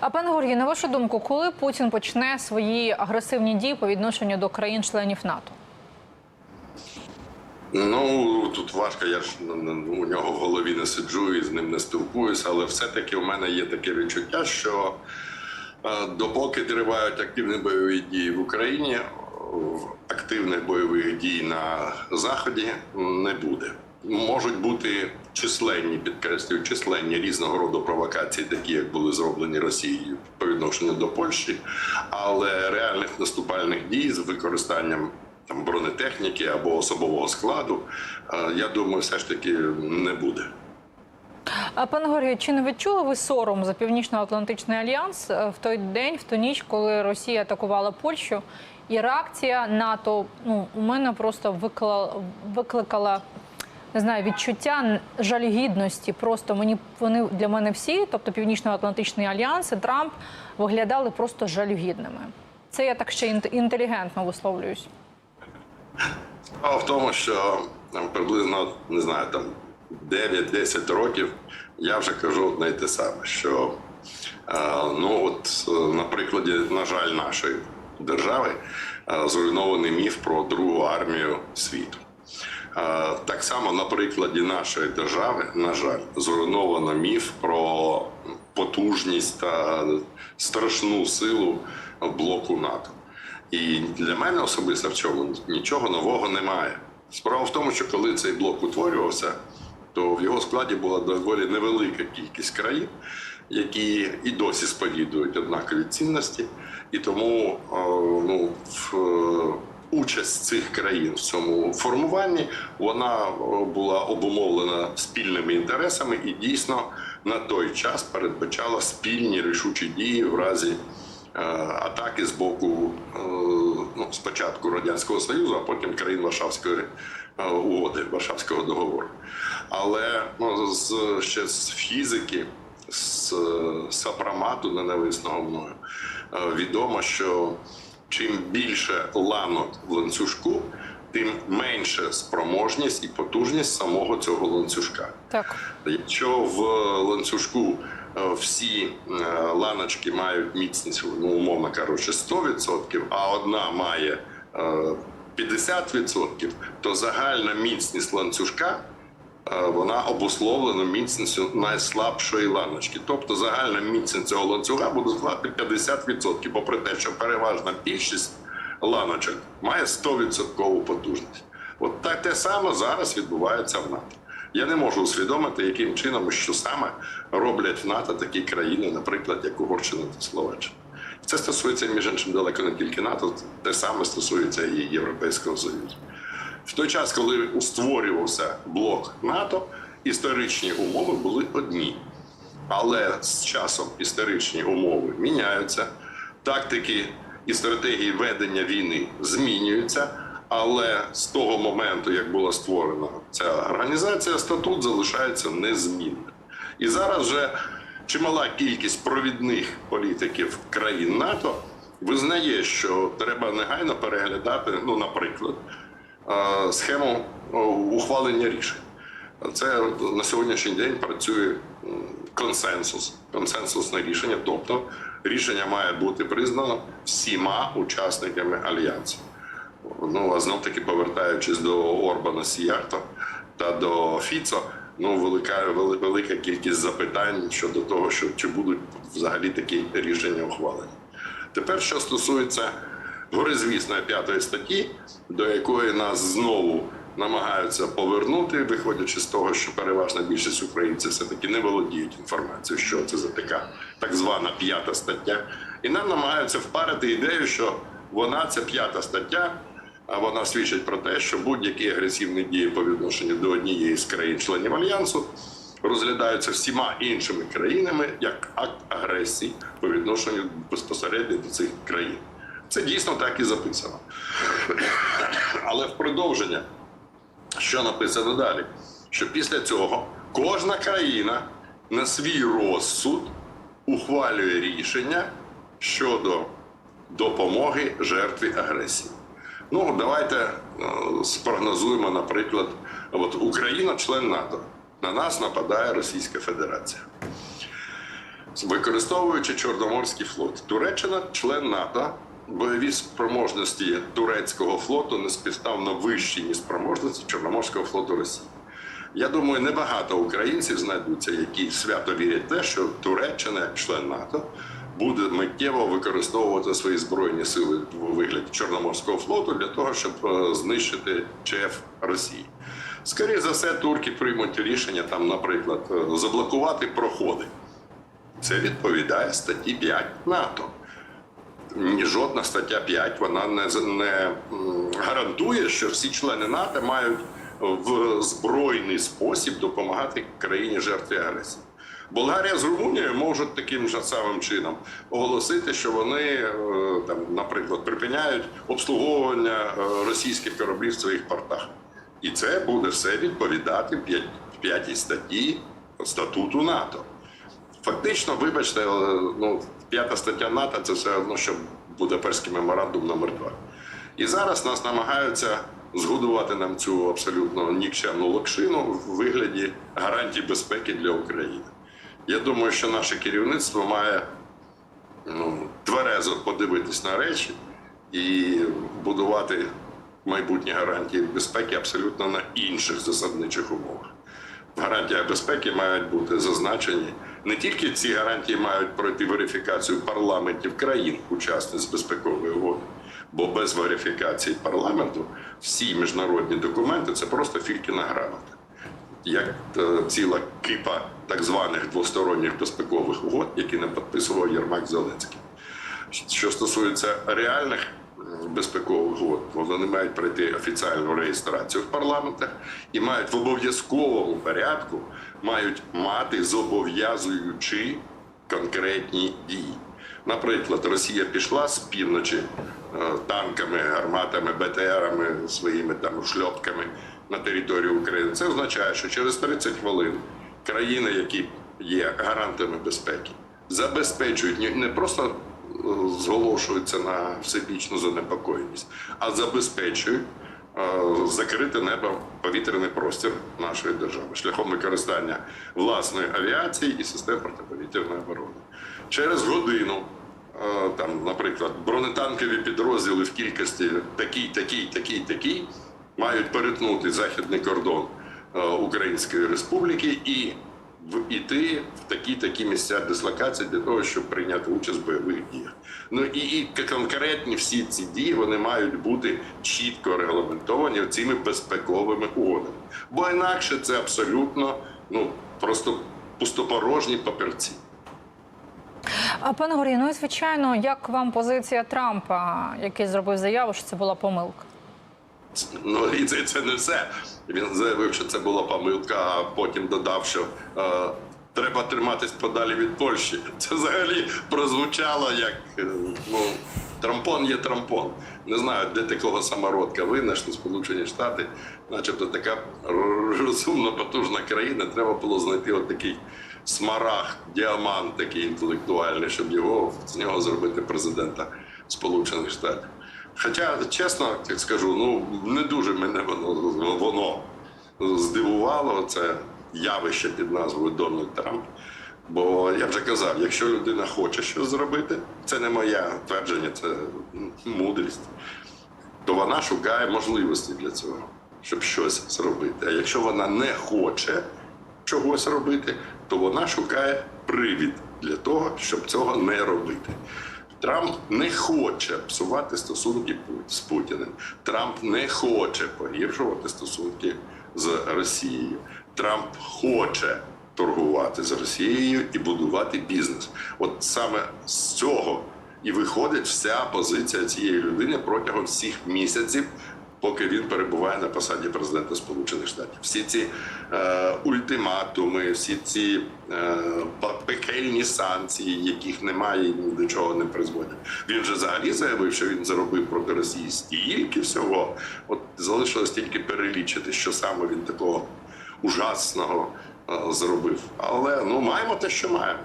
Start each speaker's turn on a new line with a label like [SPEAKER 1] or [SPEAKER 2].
[SPEAKER 1] А пане Георгій, на вашу думку, коли Путін почне свої агресивні дії по відношенню до країн-членів НАТО?
[SPEAKER 2] Ну тут важко, я ж у нього в голові не сиджу і з ним не спілкуюся, але все-таки у мене є таке відчуття, що е, допоки тривають активні бойові дії в Україні, активних бойових дій на заході не буде. Можуть бути численні, підкреслюю, численні різного роду провокації, такі як були зроблені Росією по відношенню до Польщі, але реальних наступальних дій з використанням там бронетехніки або особового складу, е, я думаю, все ж таки не буде.
[SPEAKER 1] А пане Георгію, чи не відчули ви сором за Північно-Атлантичний альянс е, в той день, в ту ніч, коли Росія атакувала Польщу? І реакція НАТО ну у мене просто викликала не знаю відчуття жалюгідності. Просто мені вони для мене всі, тобто Північно-Атлантичний альянс і Трамп, виглядали просто жалюгідними. Це я так ще інт- інтелігентно висловлююсь.
[SPEAKER 2] Справа в тому, що там, приблизно не знаю, там 9-10 років я вже кажу одне й те саме, що е, ну от е, на прикладі, на жаль, нашої держави е, зруйнований міф про другу армію світу. Е, Так само на прикладі нашої держави, на жаль, зруйновано міф про потужність та страшну силу блоку НАТО. І для мене особисто в цьому нічого нового немає. Справа в тому, що коли цей блок утворювався, то в його складі була доволі невелика кількість країн, які і досі сповідують однакові цінності, і тому е, ну, в, участь цих країн в цьому формуванні вона е, була обумовлена спільними інтересами і дійсно на той час передбачала спільні рішучі дії в разі е, атаки з боку е, ну, спочатку радянського союзу, а потім країн Варшавської угоди, Варшавського договору. Але ну, з ще з фізики, з сопромату ненависного мною відомо, що чим більше ланок в ланцюжку, тим менше спроможність і потужність самого цього ланцюжка.
[SPEAKER 1] Так.
[SPEAKER 2] Якщо в ланцюжку е, всі е, ланочки мають міцність, ну умовно кажучи, 100%, а одна має е, 50%, то загальна міцність ланцюжка е, вона обусловлена міцністю найслабшої ланочки. Тобто загальна міцність цього ланцюга буде складати 50%, попри те, що переважна більшість ланочок має 100% потужність. От так те саме зараз відбувається в НАТО. Я не можу усвідомити, яким чином що саме роблять в НАТО такі країни, наприклад, як Угорщина та Словаччина. Це стосується між іншим далеко не тільки НАТО, те саме стосується і Європейського Союзу. В той час, коли створювався блок НАТО, історичні умови були одні. Але з часом історичні умови міняються, тактики і стратегії ведення війни змінюються. Але з того моменту, як була створена ця організація, статут залишається незмінним. І зараз вже чимала кількість провідних політиків країн НАТО визнає, що треба негайно переглядати, ну, наприклад, схему е, ухвалення рішень. Це на сьогоднішній день працює консенсус, консенсусне рішення. Тобто рішення має бути признано всіма учасниками альянсу. Ну а знов таки повертаючись до Орбана Сіярто та до Фіцо, ну велика велика кількість запитань щодо того, що чи будуть взагалі такі рішення ухвалені. Тепер, що стосується горизвісної п'ятої статті, до якої нас знову намагаються повернути, виходячи з того, що переважна більшість українців все таки не володіють інформацією, що це за така так звана п'ята стаття, і нам намагаються впарити ідею, що вона ця п'ята стаття. А вона свідчить про те, що будь-які агресивні дії по відношенню до однієї з країн-членів альянсу розглядаються всіма іншими країнами як акт агресії по відношенню безпосередньо до цих країн. Це дійсно так і записано. Але в продовження, що написано далі, що після цього кожна країна на свій розсуд ухвалює рішення щодо допомоги жертві агресії. Ну, давайте е, спрогнозуємо, наприклад, от Україна член НАТО. На нас нападає Російська Федерація. використовуючи Чорноморський флот. Туреччина член НАТО. Бойові спроможності турецького флоту неспівставно вищі, ніж спроможності Чорноморського флоту Росії. Я думаю, небагато українців знайдуться, які свято вірять те, що Туреччина, як член НАТО, буде миттєво використовувати свої збройні сили у вигляді Чорноморського флоту для того, щоб е, знищити ЧФ Росії. Скоріше за все, турки приймуть рішення там, наприклад, е, заблокувати проходи. Це відповідає статті 5 НАТО. Жодна стаття 5 вона не, не гарантує, що всі члени НАТО мають в збройний спосіб допомагати країні жертві агресії. Болгарія з Румунією можуть таким же самим чином оголосити, що вони е, там, наприклад, припиняють обслуговування е, російських кораблів в своїх портах. І це буде все відповідати п'ятій статті статуту НАТО. Фактично, вибачте, ну, п'ята стаття НАТО це все одно, що Будапештський меморандум номер 2 І зараз нас намагаються згодувати нам цю абсолютно нікчемну локшину в вигляді гарантій безпеки для України. Я думаю, що наше керівництво має ну, тверезо подивитись на речі і будувати майбутні гарантії безпеки абсолютно на інших засадничих умовах. Гарантіях безпеки мають бути зазначені не тільки ці гарантії мають пройти верифікацію парламентів країн, учасниць безпекової угоди, бо без верифікації парламенту всі міжнародні документи це просто фількіна грамота як е, ціла кипа так званих двосторонніх безпекових угод, які не підписував Єрмак Зеленський. Що стосується реальних безпекових угод, вони мають пройти офіціальну реєстрацію в парламентах і мають в обов'язковому порядку мають мати зобов'язуючі конкретні дії. Наприклад, Росія пішла з півночі е, танками, гарматами, БТРами, своїми там шльопками на територію України. Це означає, що через 30 хвилин країни, які є гарантами безпеки, забезпечують не- просто зголошуються на всебічну занепокоєність, а забезпечують е, закрите небо, повітряний простір нашої держави шляхом використання власної авіації і систем протиповітряної оборони. Через годину е, там, наприклад, бронетанкові підрозділи в кількості такий, такий, такий, такий мають перетнути західний кордон е, Української Республіки і в іти в такі такі місця дислокації для того, щоб прийняти участь в бойових діях. Ну і, і конкретні всі ці дії вони мають бути чітко регламентовані цими безпековими угодами. Бо інакше це абсолютно ну просто пустопорожні папірці.
[SPEAKER 1] А пане Горі, ну і звичайно, як вам позиція Трампа, який зробив заяву, що це була помилка?
[SPEAKER 2] Ну і це, не все. Він заявив, що це була помилка, а потім додав, що е, треба триматись подалі від Польщі. Це взагалі прозвучало як е, ну, трампон є трампон. Не знаю, де такого самородка винайшли Сполучені Штати, начебто така розумна, потужна країна. Треба було знайти от такий смарагд, діамант такий інтелектуальний, щоб його з нього зробити президента Сполучених Штатів. Хоча, чесно так скажу, ну не дуже мене воно, воно здивувало це явище під назвою Дональд Трамп. Бо я вже казав, якщо людина хоче щось зробити, це не моє твердження, це мудрість, то вона шукає можливості для цього, щоб щось зробити. А якщо вона не хоче чогось робити, то вона шукає привід для того, щоб цього не робити. Трамп не хоче псувати стосунки з Путіним. Трамп не хоче погіршувати стосунки з Росією. Трамп хоче торгувати з Росією і будувати бізнес. От саме з цього і виходить вся позиція цієї людини протягом всіх місяців. Поки він перебуває на посаді президента Сполучених Штатів, всі ці е, ультиматуми, всі ці е, пекельні санкції, яких немає і ні до чого не призводять. Він же взагалі заявив, що він заробив проти Росії стільки всього. От залишилось тільки перелічити, що саме він такого ужасного е, зробив. Але ну маємо те, що маємо.